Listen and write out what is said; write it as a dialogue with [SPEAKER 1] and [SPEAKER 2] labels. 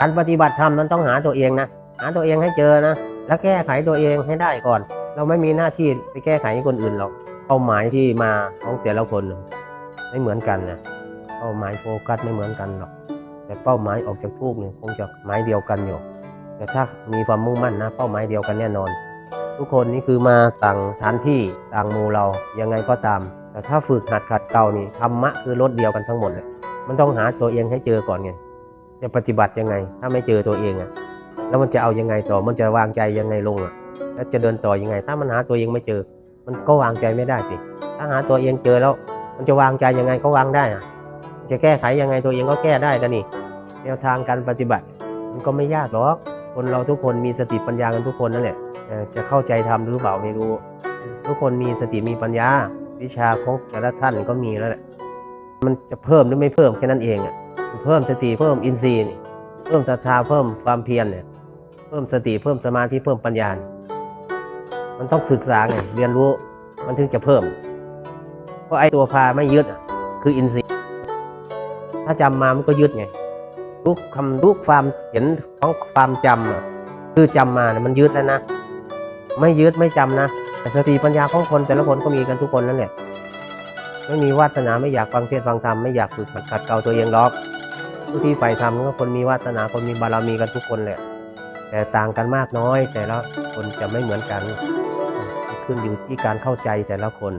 [SPEAKER 1] การปฏิบัติธรรมนั้นต้องหาตัวเองนะหาตัวเองให้เจอนะ แล้วแก้ไขตัวเองให้ได้ก่อน เราไม่มีหน้าที่ไปแก้ไขให้คนอื่นหรอกเป้าหมายที่มาของแต่ละคนไม่เหมือนกันนะเป้าหมายโฟกัสไม่เหมือนกันหรอก แต่เป้าหมายออกจากทูกเนี่ยคงจะหมายเดียวกันอยู่แต่ถ้ามีความมุ่งมั่นนะ เป้าหมายเดียวกันแน่นอน ทุกคนนี่คือมาต่างฐานที่ต่างมูเรายังไงก็ตาม แต่ถ้าฝึกหัดขัดเกลานี่ธรรมะคือรถเดียวกันทั้งหมดเลยมันต้องหาตัวเองให้เจอก่อนไง จะปฏิบัติยังไง ถ้าไม่เจอตัวเองอะแล้วมันจะเอายังไงต่อมันจะวางใจยังไงลงอะแล้วจะเดินต่อยังไง ถ้ามันหาตัวเองไม่เจอ มันก็วางใจไม่ได้สิ ถ้าหาตัวเองเจอแล้ว มันจะวางใจยังไงก็วางได้อะจะแก้ไขยังไงตัวเองก็แก้ได้กันนี่แนวทางการปฏิบัติ มันก็ไม่ยากหรอกคนเราทุกคนมีสติปัญญากันทุกคนนั่นแหละจะเข้าใจทำหรือเปล่าไม่รู้ ทุกคนมีสติมีปัญญา วิชาของแต่ละท่านก็มีแล้วแหละมันจะเพิ่มหรือไม่เพิ่มแค่นั้นเองอะ เพิ่มสติเพิ่มอินทรีย์นี่เพิ่มศรัทธาเพิ่มความเพียรเนี่ยเพิ่มสติเพิ่มสมาธิเพิ่มปัญญานี่มันต้องศึกษาไงเรียนรู้มันถึงจะเพิ่ม เพราะไอ้ตัวพาไม่ยึดคืออินทรีย์ ถ้าจำมามันก็ยึดไงทุกคำทุกความเห็นของความจำอะคือจำมาเนี่ยมันยึดแล้วนะ ไม่ยึดไม่จำนะแต่สติปัญญาของคนแต่ละคนก็มีกันทุกคนนั่นแหละ ไม่มีวาสนาไม่อยากฟังเทศน์ฟังธรรมไม่อยากฝึกหัดขัดเกลาตัวเองหรอกผู้ที่ใฝ่ธรรมก็คนมีวาสนาคนมีบารมีกันทุกคนแหละแต่ต่างกันมากน้อย แต่ละคนจะไม่เหมือนกัน ขึ้นอยู่ที่การเข้าใจแต่ละคน